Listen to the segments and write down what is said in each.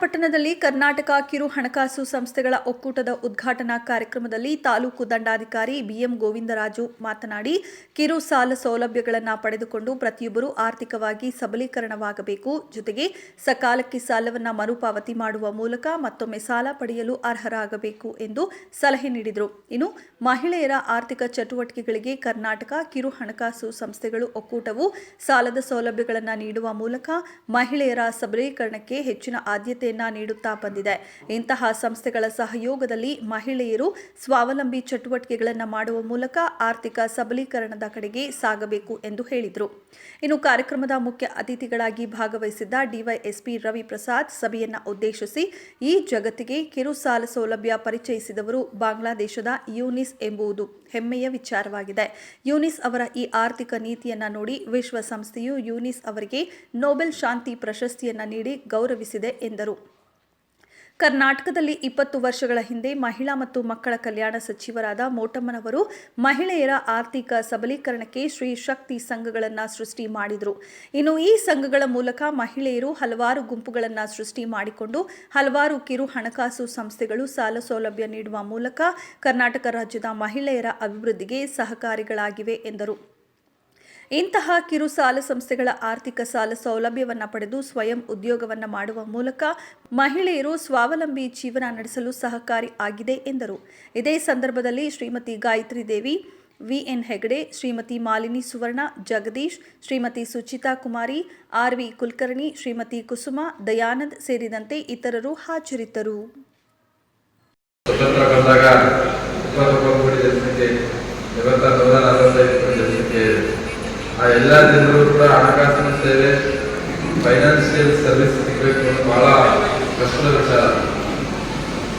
ಪಟ್ಟಣದಲ್ಲಿ ಕರ್ನಾಟಕ ಕಿರು ಹಣಕಾಸು ಸಂಸ್ಥೆಗಳ ಒಕ್ಕೂಟದ ಉದ್ಘಾಟನಾ ಕಾರ್ಯಕ್ರಮದಲ್ಲಿ ತಾಲೂಕು ದಂಡಾಧಿಕಾರಿ ಬಿಎಂ ಗೋವಿಂದರಾಜು ಮಾತನಾಡಿ, ಕಿರು ಸಾಲ ಸೌಲಭ್ಯಗಳನ್ನು ಪಡೆದುಕೊಂಡು ಪ್ರತಿಯೊಬ್ಬರು ಆರ್ಥಿಕವಾಗಿ ಸಬಲೀಕರಣವಾಗಬೇಕು. ಜೊತೆಗೆ ಸಕಾಲಕ್ಕೆ ಸಾಲವನ್ನು ಮರುಪಾವತಿ ಮಾಡುವ ಮೂಲಕ ಮತ್ತೊಮ್ಮೆ ಸಾಲ ಪಡೆಯಲು ಅರ್ಹರಾಗಬೇಕು ಎಂದು ಸಲಹೆ ನೀಡಿದರು. ಇನ್ನು ಮಹಿಳೆಯರ ಆರ್ಥಿಕ ಚಟುವಟಿಕೆಗಳಿಗೆ ಕರ್ನಾಟಕ ಕಿರು ಹಣಕಾಸು ಸಂಸ್ಥೆಗಳು ಒಕ್ಕೂಟವು ಸಾಲದ ಸೌಲಭ್ಯಗಳನ್ನು ನೀಡುವ ಮೂಲಕ ಮಹಿಳೆಯರ ಸಬಲೀಕರಣಕ್ಕೆ ಹೆಚ್ಚಿನ ಆದ್ಯತೆಯನ್ನ ನೀಡುತ್ತಾ ಬಂದಿದೆ. ಇಂತಹ ಸಂಸ್ಥೆಗಳ ಸಹಯೋಗದಲ್ಲಿ ಮಹಿಳೆಯರು ಸ್ವಾವಲಂಬಿ ಚಟುವಟಿಕೆಗಳನ್ನು ಮಾಡುವ ಮೂಲಕ ಆರ್ಥಿಕ ಸಬಲೀಕರಣದ ಕಡೆಗೆ ಸಾಗಬೇಕು ಎಂದು ಹೇಳಿದರು. ಇನ್ನು ಕಾರ್ಯಕ್ರಮದ ಮುಖ್ಯ ಅತಿಥಿಗಳಾಗಿ ಭಾಗವಹಿಸಿದ್ದ ಡಿವೈಎಸ್ಪಿ ರವಿ ಪ್ರಸಾದ್ ಸಭೆಯನ್ನ ಉದ್ದೇಶಿಸಿ ಈ ಜಗತ್ತಿಗೆ ಕಿರು ಸಾಲ ಸೌಲಭ್ಯ ಪರಿಚಯಿಸಿದವರು ಬಾಂಗ್ಲಾದೇಶದ ಯೂನಿಸ್ ಎಂಬುದು ಹೆಮ್ಮೆಯ ವಿಚಾರವಾಗಿದೆ. ಯೂನಿಸ್ ಅವರ ಈ ಆರ್ಥಿಕ ನೀತಿಯನ್ನ ನೋಡಿ ವಿಶ್ವಸಂಸ್ಥೆಯು ಯೂನಿಸ್ ಅವರಿಗೆ ನೊಬೆಲ್ ಶಾಂತಿ ಪ್ರಶಸ್ತಿಯನ್ನ ನೀಡಿ ಗೌರವಿಸಿದೆ ಎಂದರು. ಕರ್ನಾಟಕದಲ್ಲಿ ಇಪ್ಪತ್ತು ವರ್ಷಗಳ ಹಿಂದೆ ಮಹಿಳಾ ಮತ್ತು ಮಕ್ಕಳ ಕಲ್ಯಾಣ ಸಚಿವರಾದ ಮೋಟಮ್ಮನವರು ಮಹಿಳೆಯರ ಆರ್ಥಿಕ ಸಬಲೀಕರಣಕ್ಕೆ ಶ್ರೀ ಶಕ್ತಿ ಸಂಘಗಳನ್ನು ಸೃಷ್ಟಿ ಮಾಡಿದರು. ಇನ್ನು ಈ ಸಂಘಗಳ ಮೂಲಕ ಮಹಿಳೆಯರು ಹಲವಾರು ಗುಂಪುಗಳನ್ನು ಸೃಷ್ಟಿ ಮಾಡಿಕೊಂಡು ಹಲವಾರು ಕಿರು ಹಣಕಾಸು ಸಂಸ್ಥೆಗಳು ಸಾಲ ಸೌಲಭ್ಯ ನೀಡುವ ಮೂಲಕ ಕರ್ನಾಟಕ ರಾಜ್ಯದ ಮಹಿಳೆಯರ ಅಭಿವೃದ್ಧಿಗೆ ಸಹಕಾರಿಗಳಾಗಿವೆ ಎಂದರು. ಇಂತಹ ಕಿರು ಸಾಲ ಸಂಸ್ಥೆಗಳ ಆರ್ಥಿಕ ಸಾಲ ಸೌಲಭ್ಯವನ್ನು ಪಡೆದು ಸ್ವಯಂ ಉದ್ಯೋಗವನ್ನು ಮಾಡುವ ಮೂಲಕ ಮಹಿಳೆಯರು ಸ್ವಾವಲಂಬಿ ಜೀವನ ನಡೆಸಲು ಸಹಕಾರಿ ಆಗಿದೆ ಎಂದರು. ಇದೇ ಸಂದರ್ಭದಲ್ಲಿ Shrimati Gayatri Devi, V N Hegde, Shrimati Malini Suvarna, Jagadish, Shrimati Suchitha Kumari, R V Kulkarni, Shrimati Kusuma, Dayanand ಸೇರಿದಂತೆ ಇತರರು ಹಾಜರಿದ್ದರು. ಆ ಎಲ್ಲ ಜನರು ಕೂಡ ಹಣಕಾಸಿನ ಸೇವೆ ಫೈನಾನ್ಷಿಯಲ್ ಸರ್ವಿಸ್ ಸಿಗಬೇಕು ಅನ್ನೋದು ಬಹಳ ಕಷ್ಟದ ವಿಚಾರ.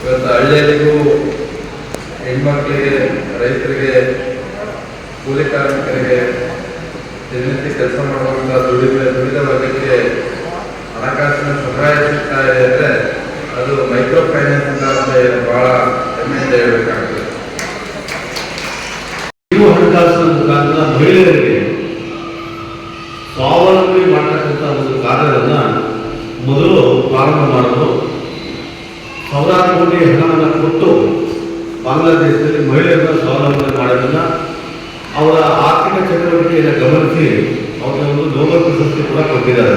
ಇವತ್ತು ಹಳ್ಳಿಯಲ್ಲಿಗೂ ಹೆಣ್ಮಕ್ಳಿಗೆ, ರೈತರಿಗೆ, ಕೂಲಿ ಕಾರ್ಮಿಕರಿಗೆ ದಿನನಿತ್ಯ ಕೆಲಸ ಮಾಡುವಂಥ ದುಡಿಮೆ, ದುಡಿದ ವರ್ಗಕ್ಕೆ ಸ್ವಾವಲಂಬಿ ಮಾಡ್ತಕ್ಕಂಥ ಒಂದು ಕಾರ್ಯವನ್ನು ಮೊದಲು ಪ್ರಾರಂಭ ಮಾಡಲು ಸಾವಿರಾರು ಕೋಟಿ ಹಣವನ್ನು ಕೊಟ್ಟು ಬಾಂಗ್ಲಾದೇಶದಲ್ಲಿ ಮಹಿಳೆಯರನ್ನ ಸ್ವಾವಲಂಬನೆ ಮಾಡೋದನ್ನು ಅವರ ಆರ್ಥಿಕ ಚಟುವಟಿಕೆಯನ್ನು ಗಮನಿಸಿ ಅವರಿಗೆ ಒಂದು ನೊಬೆಲ್ ಪ್ರಶಸ್ತಿ ಕೂಡ ಕೊಟ್ಟಿದ್ದಾರೆ.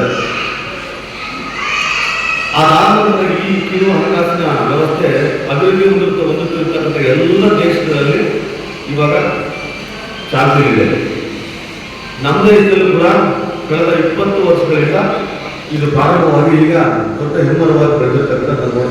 ಅದಾದ ಈ ಕಿರು ಹಣಕಾಸಿನ ವ್ಯವಸ್ಥೆ ಅಭಿವೃದ್ಧಿ ಹೊಂದುತ್ತ ಹೊಂದುತ್ತಿರ್ತಕ್ಕಂಥ ಎಲ್ಲ ದೇಶಗಳಲ್ಲಿ ಇವಾಗ ಚಾಲ್ತಿಯಿದೆ ನಮ್ಮ ದೇಶದಲ್ಲೂ ಕೂಡ ಕಳೆದ ಇಪ್ಪತ್ತು ವರ್ಷಗಳಿಂದ ಇದು ಪ್ರಾರಂಭವಾಗಿ ಈಗ ದೊಡ್ಡ ಹೆಮ್ಮರವಾಗಿ ಬೆಳೆದಿರ್ತಕ್ಕಂಥ